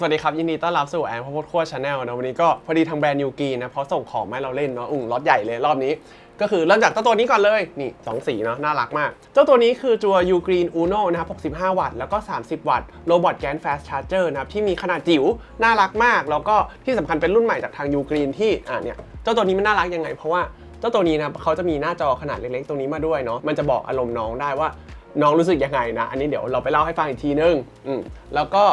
สวัสดีครับ ยินดีต้อนรับสู่แอนพอพดขั้วชาแนลนะวันนี้ก็พอดีทางแบรนด์ยูกีนะเพราะส่งของมาให้เราเล่นเนาะอุ่งล็อตใหญ่เลยรอบนี้ ก็คือเริ่มจากเจ้าตัวนี้ก่อนเลย นี่สองสีเนาะน่ารักมาก เจ้าตัวนี้คือตัว U Green Uno นะครับ65 วัตต์แล้วก็ 30 วัตต์โรบอทแกน Fast Charger นะครับที่มีขนาดจิ๋วน่ารักมาก แล้วก็ที่สำคัญเป็นรุ่นใหม่จากทาง U Green ที่อ่าเนี่ยเจ้าตัวนี้มันน่ารักยังไง เพราะว่าเจ้าตัวนี้นะเขาจะมีหน้าจอขนาดเล็กๆตรงนี้มาด้วยเนาะมันจะบอกอารมณ์น้องได้ว่าน้องรู้สึกยังไงนะอันนี้เดี๋ยวเราไปเล่าให้ฟังอีกทีนึงอืมแล้วก็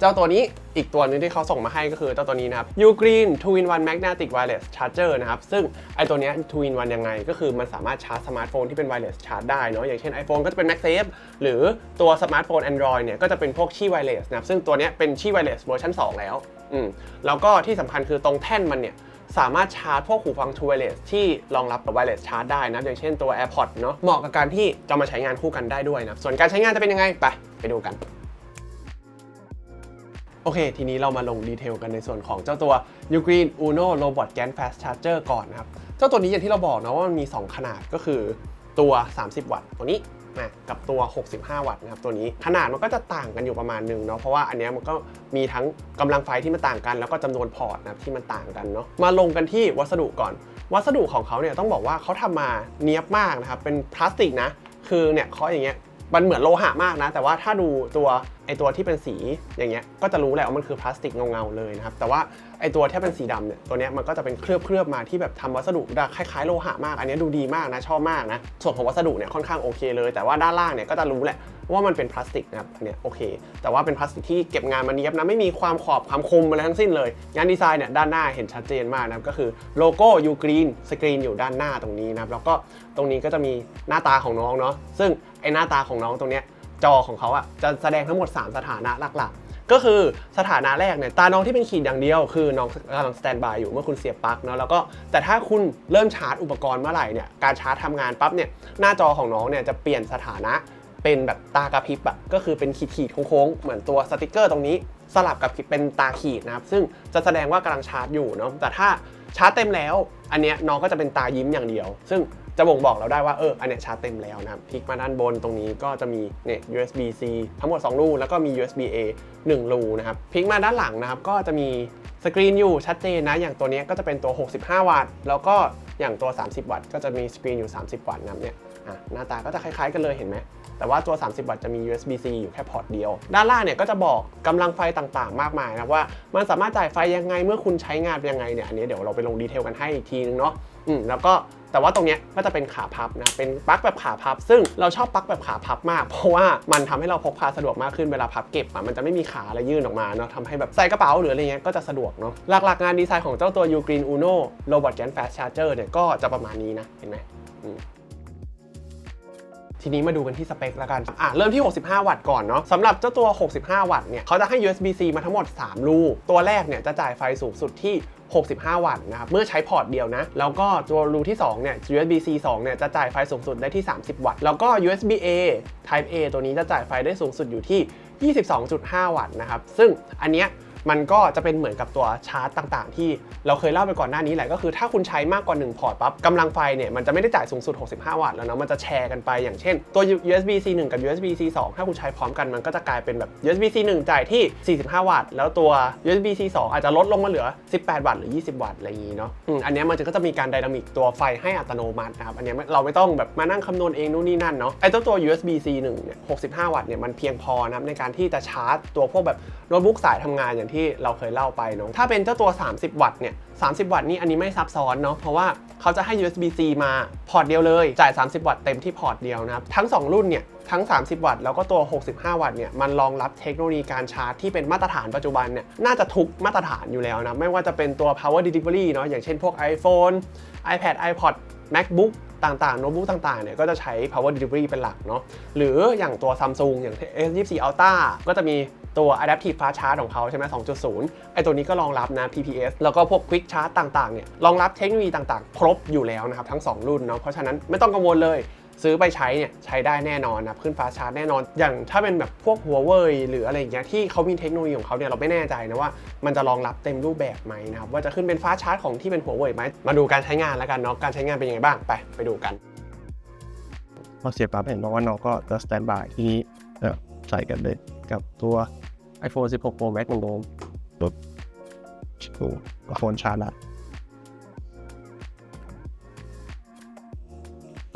เจ้าตัวนี้ อีกตัวนึงที่เขาส่งมาให้ก็คือเจ้าตัวนี้นะครับ U Green 2 in 1 Magnetic Wireless Charger นะครับ ซึ่งไอตัวนี้ย2 in 1ยังไง ก็คือมันสามารถชาร์จสมาร์ทโฟนที่เป็น wireless ชาร์จได้เนาะอย่างเช่น iPhone ก็จะเป็น MagSafe หรือตัวสมาร์ทโฟน Android เนี่ยก็จะเป็นพวกชี่ wireless นะครับซึ่งตัวนี้เป็นชี่ wireless เวอร์ชัน2 แล้วอืมแล้วก็ที่สำคัญคือตรงแท่นมันเนี่ยสามารถชาร์จพวกหูฟัง True Wireless ที่รองรับกับ Wireless ชาร์จได้นะ อย่างเช่นตัว AirPods เนาะเหมาะกับการที่จะมาใช้งานคู่กันได้ด้วยนะ ส่วนการใช้งานจะเป็นยังไง ไป ไปดูกัน โอเค ทีนี้เรามาลงดีเทลกันในส่วนของเจ้าตัว Ugreen Uno Robot GaN Fast Charger ก่อนนะครับ เจ้าตัวนี้อย่างที่เราบอกนะว่ามันมี 2 ขนาดก็คือตัว 30 วัตต์ตัวนี้นะกับตัว 65 วัตต์นะครับตัวนี้ขนาดมันก็จะต่างกันอยู่ประมาณหนึงเนาะเพราะว่าอันเนี้ยมันก็มีทั้งกำลังไฟที่มันต่างกัน แล้วก็จำนวนพอร์ตนะที่มันต่างกันเนาะมาลงกันที่วัสดุก่อน วัสดุของเขาเนี่ยต้องบอกว่าเขาทำมาเนียบมากนะครับเป็นพลาสติกนะคือเนี่ยเขาอย่างเงี้ย มันเหมือนโลหะมากนะ แต่ว่าถ้าดูตัวไอตัวที่เป็นสีอย่างเงี้ยก็จะรู้แหละว่ามันคือพลาสติกเงาๆเลยนะครับแต่ว่าไอตัวที่เป็นสีดำเนี่ยตัวเนี้ยมันก็จะเป็นเคลือบเคลือบมาที่แบบทำวัสดุคล้ายๆโลหะมาก อันนี้ดูดีมากนะชอบมากนะส่วนของวัสดุเนี่ยค่อนข้างโอเคเลย แต่ว่าด้านล่างเนี่ยก็จะรู้แหละ ว่ามันเป็นพลาสติกนะครับอันเนี้ยโอเค แต่ว่าเป็นพลาสติกที่เก็บงานมาเนียบนะไม่มีความขอบความคมอะไรทั้งสิ้นเลย งานดีไซน์เนี่ยด้านหน้าเห็นชัดเจนมากนะครับก็คือโลโก้ยูกรีนสกรีนอยู่ด้านหน้าตรงนี้นะครับแล้วก็ตรงนี้ก็จะมีหน้าตาของน้องเนาะซึ่งไอหน้าตาของน้องตรงเนี้ยจอของเขาอะจะแสดงทั้งหมด 3 สถานะหลักๆ ก็คือสถานะแรกเนี่ยตาน้องที่เป็นขีดอย่างเดียว คือน้องกำลังสแตนบายอยู่เมื่อคุณเสียบปลั๊กเนาะแล้วก็แต่ถ้าคุณเริ่มชาร์จอุปกรณ์เมื่อไหร่เนี่ยการชาร์จทำงานปั๊บเนี่ยหน้าจอของน้องเนี่ยจะเปลี่ยนสถานะ เป็นแบบตากระพริบอะก็คือเป็นขีดๆโค้งๆ เหมือนตัวสติกเกอร์ตรงนี้ สลับกับเป็นตาขีดนะครับ ซึ่งจะแสดงว่ากำลังชาร์จอยู่เนาะแต่ถ้าชาร์จเต็มแล้ว อันเนี้ยน้องก็จะเป็นตายิ้มอย่างเดียว ซึ่งจะบ่งบอกเราได้ว่าเอออันเนี้ยชาร์จเต็มแล้วนะครับพลิกมาด้านบนตรงนี้ก็จะมีเนี่ย USB C ทั้งหมด 2 รูแล้วก็มี USB A 1 รูนะครับพลิกมาด้านหลังนะครับก็จะมีสกรีนอยู่ชัดเจนนะอย่างตัวเนี้ยก็จะเป็นตัว 65 วัตต์ แล้วก็อย่างตัว 30 วัตต์ ก็จะมีสกรีนอยู่ 30 วัตต์นะเนี่ยหน้าตาก็จะคล้ายๆกันเลยเห็นไหม แต่ว่าตัว 30 วัตต์จะมี USB C อยู่แค่พอร์ตเดียว ด้านล่างเนี่ยก็จะบอกกำลังไฟต่างๆ มากมายนะว่า มันสามารถจ่ายไฟยังไงเมื่อคุณใช้งานยังไงเนี่ยอันนี้เดี๋ยวเราไปลงดีเทลกันให้อีกทีนึงเนาะอืมแล้วก็แต่ว่าตรงเนี้ยก็จะเป็นขาพับนะ เป็นปลั๊กแบบขาพับ ซึ่งเราชอบปลั๊กแบบขาพับมาก เพราะว่ามันทำให้เราพกพาสะดวกมากขึ้นเวลาพับเก็บอะมันจะไม่มีขาอะไรยื่นออกมาเนาะทำให้แบบใส่กระเป๋าหรืออะไรเงี้ยก็จะสะดวกเนาะ หลักๆงานดีไซน์ของเจ้าตัว U Green Uno Robot Gen Fast Charger เนี่ยก็จะประมาณนี้นะ เห็นไหมม ทีนี้มาดูกันที่สเปคแล้วกันอะเริ่มที่ 65 วัตต์ก่อนเนาะสำหรับเจ้าตัว 65 วัตต์เนี่ยเขาจะให้ USB-C มาทั้งหมด3รูตัวแรกเนี่ยจะจ่ายไฟสูงสุดที่ 65 วัตต์นะครับเมื่อใช้พอร์ตเดียวนะ แล้วก็ตัวรูที่ 2 เนี่ย USB-C 2 เนี่ย จะจ่ายไฟสูงสุดได้ที่ 30 วัตต์ แล้วก็ USB-A Type A ตัวนี้จะจ่ายไฟได้สูงสุดอยู่ที่ 22.5 วัตต์นะครับ ซึ่งอันเนี้ย มันก็จะเป็นเหมือนกับตัวชาร์จต่าง ๆ ที่เราเคยเล่าไปก่อนหน้านี้แหละก็คือถ้าคุณใช้มากกว่า 1 พอร์ตปั๊บกำลังไฟเนี่ยมันจะไม่ได้จ่ายสูงสุด 65 วัตต์แล้วเนาะมันจะแชร์กันไปอย่างเช่นตัว USB C 1กับ USB C 2ถ้าคุณใช้พร้อมกันมันก็จะกลายเป็นแบบ USB C 1จ่ายที่ 45 วัตต์แล้วตัว USB C 2อาจจะลดลงมาเหลือ 18 วัตต์หรือ 20 วัตต์อะไรอย่างนี้เนาะอันนี้มันจะก็จะมีการไดนามิกตัวไฟให้อัตโนมัตินะครับอันนี้เราไม่ต้องแบบมานั่งคำนวณเองนู่นนี่นั่นเนาะไอ้เจ้าตัว USB C 1เนี่ย65 วัตต์เนี่ยมันเพียงพอนะครับในการที่จะชาร์จตัวพวกแบบโน้ตบุ๊กสายทำงานอย่างที่เราเคยเล่าไปเนาะถ้าเป็นเจ้าตัว 30 วัตต์เนี่ย30 วัตต์นี่อันนี้ไม่ซับซ้อนเนาะเพราะว่าเขาจะให้ USB-C มาพอร์ตเดียวเลยจ่าย 30 วัตต์เต็มที่พอร์ตเดียวนะครับทั้ง 2 รุ่นเนี่ยทั้ง 30 วัตต์แล้วก็ตัว 65 วัตต์เนี่ยมันรองรับเทคโนโลยีการชาร์จที่เป็นมาตรฐานปัจจุบันเนี่ยน่าจะทุกมาตรฐานอยู่แล้วนะไม่ว่าจะเป็นตัว power delivery เนาะอย่างเช่นพวก iPhone iPad iPod MacBook ต่างๆ โน้ตบุ๊กต่างๆ เนี่ยก็จะใช้ power delivery เป็นหลักเนาะ หรืออย่างตัว Samsung อย่าง S24 Ultra ก็จะมี ตัว Adaptive Fast Charge ของเขาใช่ไหม2.0 ไอตัวนี้ก็รองรับนะ PPS แล้วก็พวก Quick Charge ต่างๆ เนี่ย รองรับเทคโนโลยีต่างๆ ครบอยู่แล้วนะครับ ทั้ง 2 รุ่นเนาะ เพราะฉะนั้นไม่ต้องกังวลเลย ซื้อไปใช้เนี่ย ใช้ได้แน่นอนนะ ขึ้นฟ้าชาร์จแน่นอน อย่างถ้าเป็นแบบพวกหัวเว่ยหรืออะไรอย่างเงี้ย ที่เขามีเทคโนโลยีของเขาเนี่ย เราไม่แน่ใจนะว่า มันจะรองรับเต็มรูปแบบไหมนะครับ ว่าจะขึ้นเป็นฟ้าชาร์จของที่เป็นหัวเว่ยไหมมาดูการใช้งานแล้วกันเนาะ การใช้งานเป็นยังไงบ้าง ไป ไปดูกันพอเสียบปั๊บเห็นบอกว่าน้องก็จะสแตนบายทีนี้ใส่กันเลยกับตัว iPhone 16 Pro Max เหมือนเดิมรถถูกโฟนชาร์จละ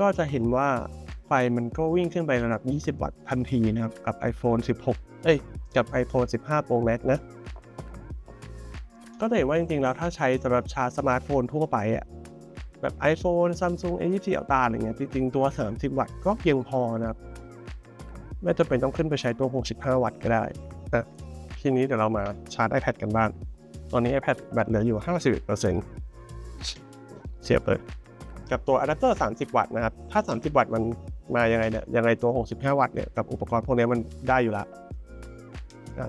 ก็จะเห็นว่าไฟมันก็วิ่งขึ้นไประดับ 20 วัตต์ทันทีนะครับ กับ iPhone 16 เอ้ย กับ iPhone 15 Pro Max นะ ก็จะเห็นว่าจริงๆ แล้วถ้าใช้สำหรับชาร์จสมาร์ทโฟนทั่วไปอะแบบ iPhone Samsung A24 Ultra อะไรเงี้ย จริงๆ ตัว 30 วัตต์ก็เพียงพอนะครับ ไม่จำเป็นต้องขึ้นไปใช้ตัว 65 วัตต์ก็ได้ ทีนี้เดี๋ยวเรามาชาร์จ iPad กันบ้าง ตอนนี้ iPad แบตเหลืออยู่ 51%เสียบเลย กับตัวอะแดปเตอร์ 30 วัตต์นะครับ ถ้า 30 วัตต์มันมายังไงเนี่ย ยังไงตัว 65 วัตต์เนี่ย กับอุปกรณ์พวกนี้มันได้อยู่ละ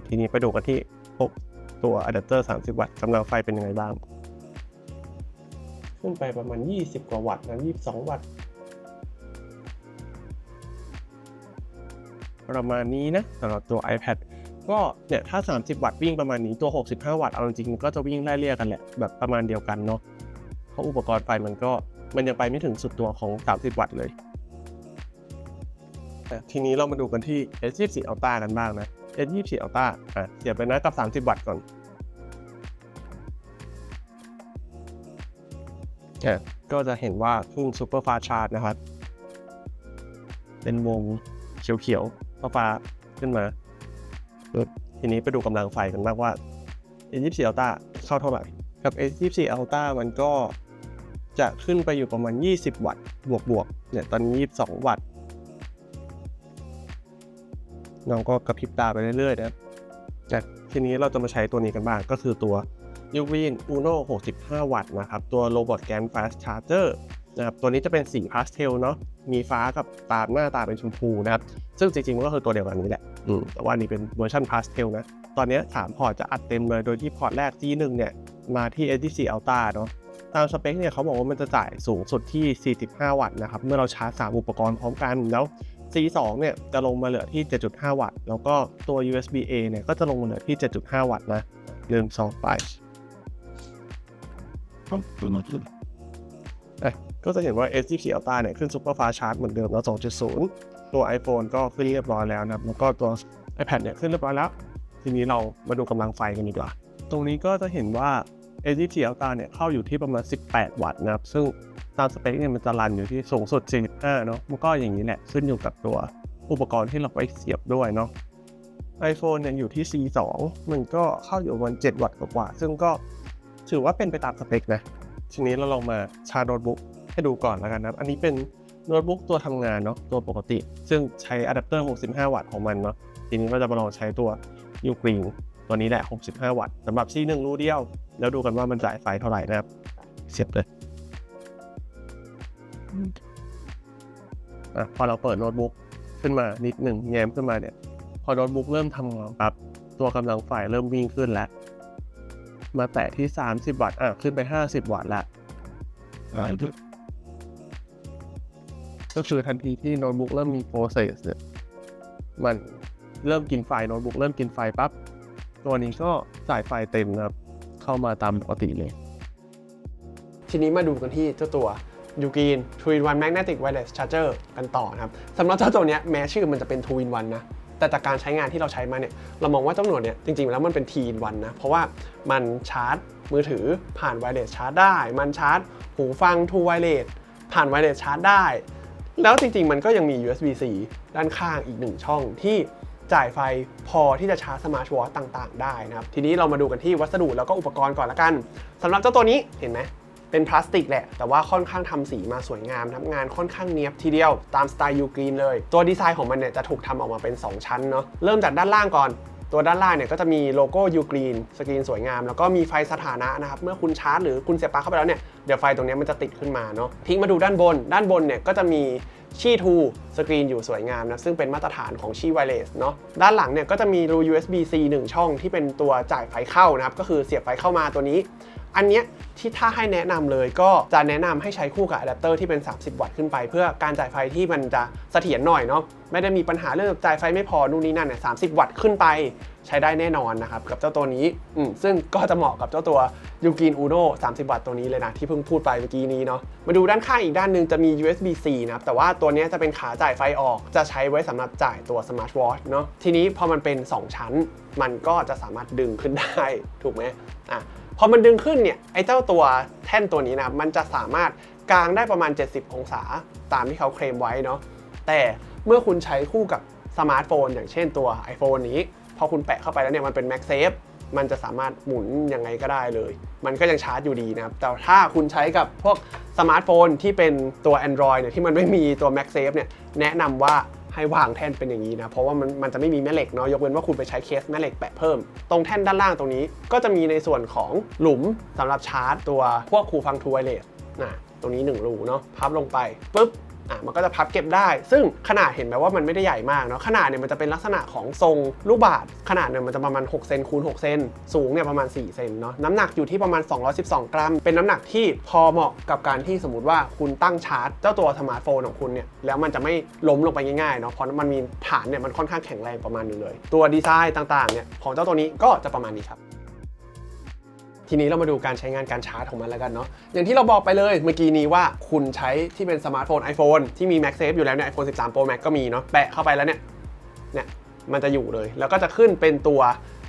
ทีนี้ไปดูกันที่พกตัวอะแดปเตอร์ 30 วัตต์กำลังไฟเป็นยังไงบ้าง ขึ้นไปประมาณ 20 กว่าวัตต์นะ22 วัตต์ประมาณนี้นะสำหรับตัว iPad ก็เนี่ยถ้า 30 วัตต์วิ่งประมาณนี้ตัว 65 วัตต์เอาจริงๆก็จะวิ่งไล่เลี่ยกกันแหละแบบประมาณเดียวกันเนาะเพราะอุปกรณ์ไฟมันก็มันยังไปไม่ถึงสุดตัวของ 30 วัตต์เลยแต่ทีนี้เรามาดูกันที่ S24 Ultra กันบ้างนะ S24 Ultra อะเสียบไปนะกับ 30 วัตต์ก่อนก็จะเห็นว่าขึ้น Super Fast Charge นะครับ เป็นวงเขียวๆฟ้าขึ้นมา ทีนี้ไปดูกำลังไฟกันบ้างว่า A24 Ultra เข้าเท่าไหร่กับ A24 Ultra มันก็จะขึ้นไปอยู่ประมาณ 20 วัตต์บวกๆเนี่ยตอนนี้ 22 วัตต์น้องก็กระพริบตาไปเรื่อยๆนะแต่ทีนี้เราจะมาใช้ตัวนี้กันบ้างก็คือตัว u w i n Uno 65 วัตต์นะครับ ตัว Robot GaN Fast Charger นะครับตัวนี้จะเป็นสีพาสเทลเนาะมีฟ้ากับตาหน้าตาเป็นชมพูนะครับ ซึ่งจริงๆมันก็คือตัวเดียวกันนี้แหละ อืมแต่ว่าอันนี้เป็นเวอร์ชันพาสเทลนะ ตอนนี้สามพอร์ตจะอัดเต็มเลย โดยที่พอร์ตแรก G1 เนี่ย มาที่ S24 Ultra เนาะตามสเปคเนี่ยเขาบอกว่ามันจะจ่ายสูงสุดที่ 45 วัตต์นะครับ เมื่อเราชาร์จ 3 อุปกรณ์พร้อมกันแล้ว C2 เนี่ยจะลงมาเหลือที่ 7.5 วัตต์ แล้วก็ตัว USB A เนี่ยก็จะลงมาเหลือที่ 7.5 วัตต์นะหนึ่งสองไปเอ้ยก็จะเห็นว่า S24 Ultra เนี่ยขึ้น Super Fast Charge เหมือนเดิมแล้ว2.0 ตัว iPhone ก็ขึ้นเรียบร้อยแล้วนะครับแล้วก็ตัว iPad เนี่ยขึ้นเรียบร้อยแล้ว ทีนี้เรามาดูกำลังไฟกันดีกว่า ตรงนี้ก็จะเห็นว่า S24 Ultra เนี่ยเข้าอยู่ที่ประมาณ 18 วัตต์นะครับ ซึ่งตามสเปคเนี่ยมันจะรันอยู่ที่สูงสุด45เนาะมันก็อย่างนี้แหละขึ้นอยู่กับตัวอุปกรณ์ที่เราไปเสียบด้วยเนาะ iPhone เนี่ยอยู่ที่ C2 มันก็เข้าอยู่ประมาณ7วัตต์กว่าๆซึ่งก็ถือว่าเป็นไปตามสเปคนะ ทีนี้เราลองมาชาร์จโน้ตบุ๊กให้ดูก่อนแล้วกันนะครับ อันนี้เป็น โน้ตบุ๊กตัวทำงานเนาะตัวปกติ ซึ่งใช้อะแดปเตอร์ 65 วัตต์ของมันเนาะทีนี้ก็จะมาลองใช้ตัว u g r e e n ตัวนี้แหละ 65 วัตต์สำหรับ C1 รูเดียว แล้วดูกันว่ามันจ่ายไฟเท่าไหร่นะครับ เสียบเลยอะพอเราเปิดโน้ตบุ๊กขึ้นมานิดหนึ่งแง้มขึ้นมาเนี่ย พอโน้ตบุ๊กเริ่มทำงานปั๊บตัวกำลังไฟเริ่มวิ่งขึ้นแล้ว มาแตะที่ 30 วัตต์อะขึ้นไป 50 วัตต์ละ ก็คือทันทีที่โน้ตบุ๊กเริ่มมีโปรเซสเนี่ยมันเริ่มกินไฟโน้ตบุ๊กเริ่มกินไฟปั๊บตัวนี้ก็จ่ายไฟเต็มครับ เข้ามาตามปกติเลย ทีนี้มาดูกันที่เจ้าตัว u g r e e n Two in One Magnetic Wireless Charger กันต่อนะครับสำหรับเจ้าตัวนี้แม้ชื่อมันจะเป็น Two in One นะ แต่จากการใช้งานที่เราใช้มาเนี่ย เรามองว่าเจ้าหนวดเนี่ยจริงๆ แล้วมันเป็น T in One นะ เพราะว่ามันชาร์จมือถือผ่าน Wireless ชาร์จได้ มันชาร์จหูฟัง True Wireless ผ่าน Wireless ชาร์จได้ แล้วจริงๆ มันก็ยังมี USB-C ด้านข้างอีกหนึ่งช่องที่จ่ายไฟพอที่จะชาร์จสมาร์ทวอทต่างๆ ได้นะครับ ทีนี้เรามาดูกันที่วัสดุแล้วก็อุปกรณ์ก่อนละกันสำหรับเจ้าตัวนี้เห็นไหมเป็นพลาสติกแหละ แต่ว่าค่อนข้างทำสีมาสวยงามทำงานค่อนข้างเนียบทีเดียวตามสไตล์ยูกรีนเลย ตัวดีไซน์ของมันเนี่ยจะถูกทำออกมาเป็น 2 ชั้นเนาะเริ่มจากด้านล่างก่อน ตัวด้านล่างเนี่ยก็จะมีโลโก้ยูกรีนสกรีนสวยงาม แล้วก็มีไฟสถานะนะครับ เมื่อคุณชาร์จหรือคุณเสียบปลั๊กเข้าไปแล้วเนี่ย เดี๋ยวไฟตรงนี้มันจะติดขึ้นมาเนาะทิ้งมาดูด้านบน ด้านบนเนี่ยก็จะมีชีทูสกรีนอยู่สวยงามนะ ซึ่งเป็นมาตรฐานของชีไวเลสเนาะด้านหลังเนี่ยก็จะมีรู USB-C 1 ช่องที่เป็นตัวจ่ายไฟเข้านะครับก็คือเสียบไฟเข้ามาตัวนี้ อันเนี้ยที่ถ้าให้แนะนำเลยก็จะแนะนำให้ใช้คู่กับอะแดปเตอร์ที่เป็น 30 วัตต์ขึ้นไป เพื่อการจ่ายไฟที่มันจะเสถียรหน่อยเนาะไม่ได้มีปัญหาเรื่องจ่ายไฟไม่พอนู่นนี่นั่นเนี่ยสาวัตต์ขึ้นไปใช้ได้แน่นอนนะครับ กับเจ้าตัวนี้อืซึ่งก็จะเหมาะกับเจ้าตัวยูกินอูโน่30 วัตต์ตัวนี้เลยนะ ที่เพิ่งพูดไปเมื่อกี้นี้เนาะมาดูด้านข้างอีกด้านหนึ่งจะมี USB-C นะครับแต่ว่าตัวนี้จะเป็นขาจ่ายไฟออก จะใช้ไว้สำหรับจ่ายตัวสมาร์ทวอทเนาะทีนี้พอมันเป็น 2 ชั้น มันก็จะสามารถดึงขึ้นได้ถูกไหมอะ พอมันดึงขึ้นเนี่ยไอ้เจ้าตัวแท่นตัวนี้นะครับมันจะสามารถกางได้ประมาณ 70 องศาตามที่เขาเคลมไว้เนาะแต่เมื่อคุณใช้คู่กับสมาร์ทโฟน อย่างเช่นตัว iPhone นี้ พอคุณแปะเข้าไปแล้วเนี่ยมันเป็น MagSafe มันจะสามารถหมุนยังไงก็ได้เลย มันก็ยังชาร์จอยู่ดีนะครับ แต่ถ้าคุณใช้กับพวกสมาร์ทโฟนที่เป็นตัว Android เนี่ยที่มันไม่มีตัว MagSafe เนี่ยแนะนำว่า ให้วางแท่นเป็นอย่างนี้นะ เพราะว่ามันมันจะไม่มีแม่เหล็กเนาะยกเว้นว่าคุณไปใช้เคสแม่เหล็กแปะเพิ่ม ตรงแท่นด้านล่างตรงนี้ ก็จะมีในส่วนของหลุมสำหรับชาร์จ ตัวพวกคูฟังทูไวเลสนะตรงนี้1รูเนาะพับลงไปปุ๊บ อะมันก็จะพับเก็บได้ ซึ่งขนาดเห็นไหมว่ามันไม่ได้ใหญ่มากเนาะขนาดเนี่ยมันจะเป็นลักษณะของทรงลูกบาศก์ขนาดเนี่ยมันจะประมาณ6เซนคูณ6เซนสูงเนี่ยประมาณ4เซนเนาะน้ำหนักอยู่ที่ประมาณ 212 กรัม เป็นน้ำหนักที่พอเหมาะกับการที่สมมติว่าคุณตั้งชาร์จ เจ้าตัวสมาร์ทโฟนของคุณเนี่ยแล้วมันจะไม่ล้มลงไปง่ายๆเนาะเพราะมันมีฐานเนี่ยมันค่อนข้างแข็งแรงประมาณนึงเลย ตัวดีไซน์ต่างๆเนี่ยของเจ้าตัวนี้ก็จะประมาณนี้ครับ ทีนี้เรามาดูการใช้งานการชาร์จของมันแล้วกันเนาะอย่างที่เราบอกไปเลยเมื่อกี้นี้ว่าคุณใช้ที่เป็นสมาร์ทโฟน iPhone ที่มี MagSafe อยู่แล้วเนี่ย iPhone 13 Pro Max ก็มีเนาะแปะเข้าไปแล้วเนี่ยเนี่ยมันจะอยู่เลย แล้วก็จะขึ้นเป็นตัว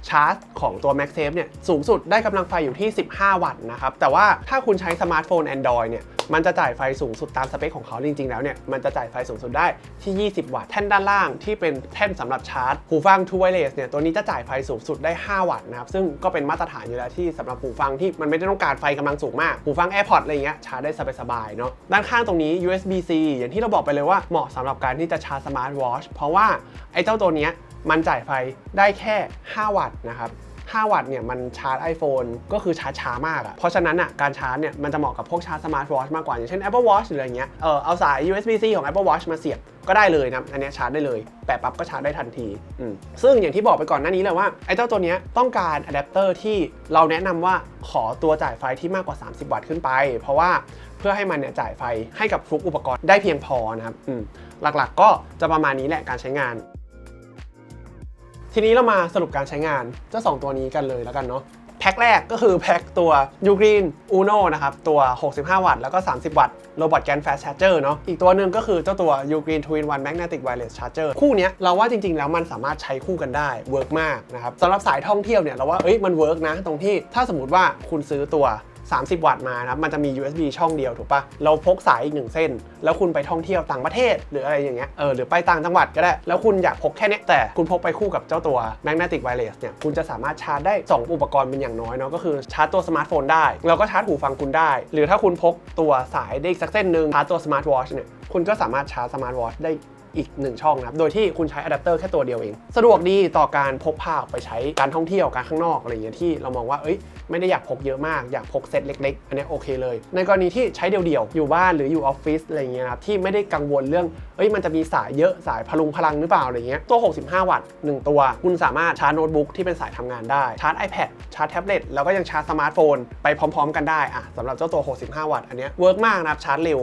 ชาร์จของตัว MagSafe เนี่ยสูงสุดได้กำลังไฟอยู่ที่ 15 วัตต์นะครับ แต่ว่าถ้าคุณใช้สมาร์ทโฟน Android เนี่ยมันจะจ่ายไฟสูงสุดตามสเปคของเขาจริงๆ แล้วเนี่ยมันจะจ่ายไฟสูงสุดได้ที่ 20 วัตต์แท่นด้านล่างที่เป็นแท่นสำหรับชาร์จหูฟัง True Wireless เนี่ยตัวนี้จะจ่ายไฟสูงสุดได้ 5 วัตต์นะครับซึ่งก็เป็นมาตรฐานอยู่แล้วที่สำหรับหูฟังที่มันไม่ได้ต้องการไฟกำลังสูงมากหูฟัง AirPods อะไรเงี้ยชาร์จได้สบายๆเนาะด้านข้างตรงนี้ USB-C อย่างที่เราบอกไปเลยว่าเหมาะสำหรับการที่จะชาร์จสมาร์ทวอชเพราะว่าไอ้เจ้าตัวเนี้ย มันจ่ายไฟได้แค่ 5 วัตต์นะครับ 5 วัตต์เนี่ยมันชาร์จ iPhone ก็คือชาร์จช้ามากอะ่ะเพราะฉะนั้นอะการชาร์จเนี่ยมันจะเหมาะกับพวกชาร์จสมาร์ทวอชมากกว่า อย่างเช่น Apple Watch หรืออะไรเงี้ย เออเอาสาย USB-C ของ Apple Watch มาเสียบก็ได้เลยนะ อันนี้ชาร์จได้เลย แปะปั๊บก็ชาร์จได้ทันทีอืมซึ่งอย่างที่บอกไปก่อนหน้านี้เลยว่า ไอ้เจ้าตัวเนี้ยต้องการอะแดปเตอร์ที่เราแนะนำว่าขอตัวจ่ายไฟที่มากกว่า 30 วัตต์ขึ้นไป เพราะว่าเพื่อให้มันเนี่ยจ่ายไฟให้กับทุกอุปกรณ์ได้เพียงพอนะครับอืมหลักๆก็จะประมาณนี้แหละการใช้งาน ทีนี้เรามาสรุปการใช้งานเจ้า2ตัวนี้กันเลยแล้วกันเนาะแพ็คแรกก็คือแพ็คตัว u g r e e n Uno นะครับ ตัว 65 วัตต์แล้วก็ 30 วัตต์ Robot GaN Fast Charger เนาะอีกตัวหนึ่งก็คือเจ้าตัว u g r e e n Twin One Magnetic Wireless Charger คู่นี้เราว่าจริง ๆ แล้วมันสามารถใช้คู่กันได้เวิร์กมากนะครับสำหรับสายท่องเที่ยวเนี่ยเราว่าเอ้ยมันเวิร์กนะ ตรงที่ถ้าสมมติว่าคุณซื้อตัว 30 วัตต์มาครับมันจะมี USB ช่องเดียวถูกปะเราพกสายอีกหนึ่งเส้น แล้วคุณไปท่องเที่ยวต่างประเทศ หรืออะไรอย่างเงี้ยเออหรือไปต่างจังหวัดก็ได้ แล้วคุณอยากพกแค่เนี้ยแต่คุณพกไปคู่กับเจ้าตัว Magnetic Wireless เนี่ยคุณจะสามารถชาร์จได้ 2 อุปกรณ์เป็นอย่างน้อยเนาะก็คือชาร์จตัวสมาร์ทโฟนได้แล้วก็ชาร์จหูฟังคุณได้ หรือถ้าคุณพกตัวสายได้อีกสักเส้นหนึ่งชาร์จตัวสมาร์ทวอชเนี่ยคุณก็สามารถชาร์จสมาร์ทวอชได้ อีกหนึ่งช่องนะครับ โดยที่คุณใช้อะแดปเตอร์แค่ตัวเดียวเอง สะดวกดีต่อการพกพาออกไปใช้การท่องเที่ยวการข้างนอกอะไรอย่างเงี้ยที่เรามองว่าเอ้ยไม่ได้อยากพกเยอะมากอยากพกเซตเล็ก ๆ อันเนี้ยโอเคเลย ในกรณีที่ใช้เดี่ยวๆอยู่บ้านหรืออยู่ออฟฟิศอะไรอย่างเงี้ยนะครับที่ไม่ได้กังวลเรื่องเอ้ยมันจะมีสายเยอะสายพลุงพลังหรือเปล่าอะไรเงี้ยตัว 65 วัตต์1ตัว คุณสามารถชาร์จโน้ตบุ๊กที่เป็นสายทำงานได้ชาร์จ iPad ชาร์จแท็บเล็ตแล้วก็ยังชาร์จสมาร์ทโฟนไปพร้อม ๆ กันได้อะสำหรับเจ้าตัว 65 วัตต์อันเนี้ยเวิร์กมากนะครับชาร์จเร็ว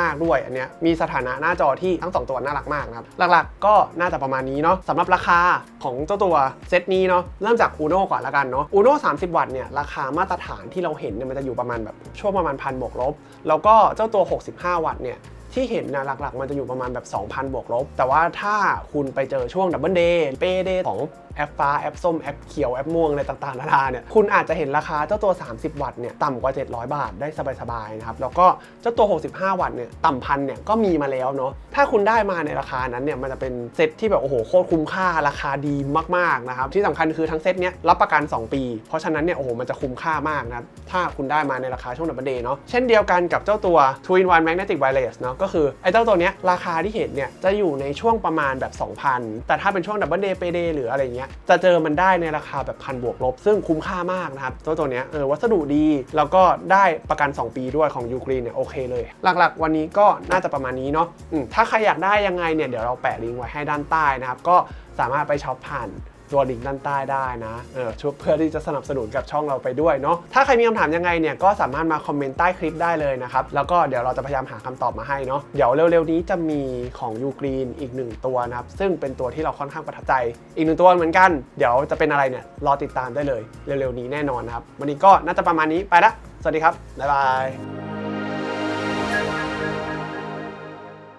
มากๆด้วยอันเนี้ยมีสถานะหน้าจอที่ทั้ง 2 ตัวน่ารักมากนะครับ หลักๆ ก็น่าจะประมาณนี้เนาะสำหรับราคาของเจ้าตัวเซตนี้เนาะเริ่มจากอูโน่ก่อนละกันเนาะอุลโลสามสิบวัตต์เนี่ยราคามาตรฐานที่เราเห็นเนี่ยมันจะอยู่ประมาณแบบช่วงประมาณพันบวกลบ แล้วก็เจ้าตัว 65 วัตต์เนี่ยที่เห็นนะหลักๆ มันจะอยู่ประมาณแบบ 2,000 บวกลบ แต่ว่าถ้าคุณไปเจอช่วงดับเบิลเดย์เปเดย์ของแอปฟ้าแอปส้มแอปเขียวแอปม่วงอะไรต่างๆนานาเนี่ยคุณอาจจะเห็นราคาเจ้าตัว 30 วัตต์เนี่ยต่ำกว่า 700 บาทได้สบายๆนะครับแล้วก็เจ้าตัว 65 วัตต์เนี่ยต่ำพันเนี่ยก็มีมาแล้วเนาะถ้าคุณได้มาในราคานั้นเนี่ยมันจะเป็นเซตที่แบบโอ้โหโคตรคุ้มค่าราคาดีมากๆนะครับที่สำคัญคือทั้งเซตเนี้ยรับประกัน 2 ปี เพราะฉะนั้นเนี่ยโอ้โหมันจะคุ้มค่ามากนะถ้าคุณได้มาในราคาช่วงดับเบิลเดย์เนาะเช่นเดียวกันกับเจ้าตัว Twin One Magnetic Wireless เนาะก็คือไอ้เจ้าตัวเนี้ยราคาที่เห็นเนี่ยจะอยู่ในช่วงประมาณแบบ 2,000 แต่ถ้าเป็นช่วงดับเบิลเดย์เปเดย์หรืออะไรเงี้ยจะเจอมันได้ในราคาแบบพันบวกลบ ซึ่งคุ้มค่ามากนะครับตัวตัวเนี้ยเออวัสดุดี แล้วก็ได้ประกัน 2 ปีด้วยของยูกรีนเนี่ยโอเคเลย หลักๆ วันนี้ก็น่าจะประมาณนี้เนาะถ้าใครอยากได้ยังไงเนี่ยเดี๋ยวเราแปะลิงก์ไว้ให้ด้านใต้นะครับก็สามารถไปช็อปผ่าน ตัวลิงก์ด้านใต้ได้นะเออช่วยเพื่อที่จะสนับสนุนกับช่องเราไปด้วยเนาะถ้าใครมีคำถามยังไงเนี่ยก็สามารถมาคอมเมนต์ใต้คลิปได้เลยนะครับแล้วก็เดี๋ยวเราจะพยายามหาคำตอบมาให้เนาะเดี๋ยวเร็วๆนี้จะมีของยูกรีนอีกหนึ่งตัวนะครับซึ่งเป็นตัวที่เราค่อนข้างประทับใจ อีกหนึ่งตัวเหมือนกัน เดี๋ยวจะเป็นอะไรเนี่ยรอติดตามได้เลยเร็วๆนี้แน่นอนนะครับวันนี้ก็น่าจะประมาณนี้ไปละสวัสดีครับบ๊ายบาย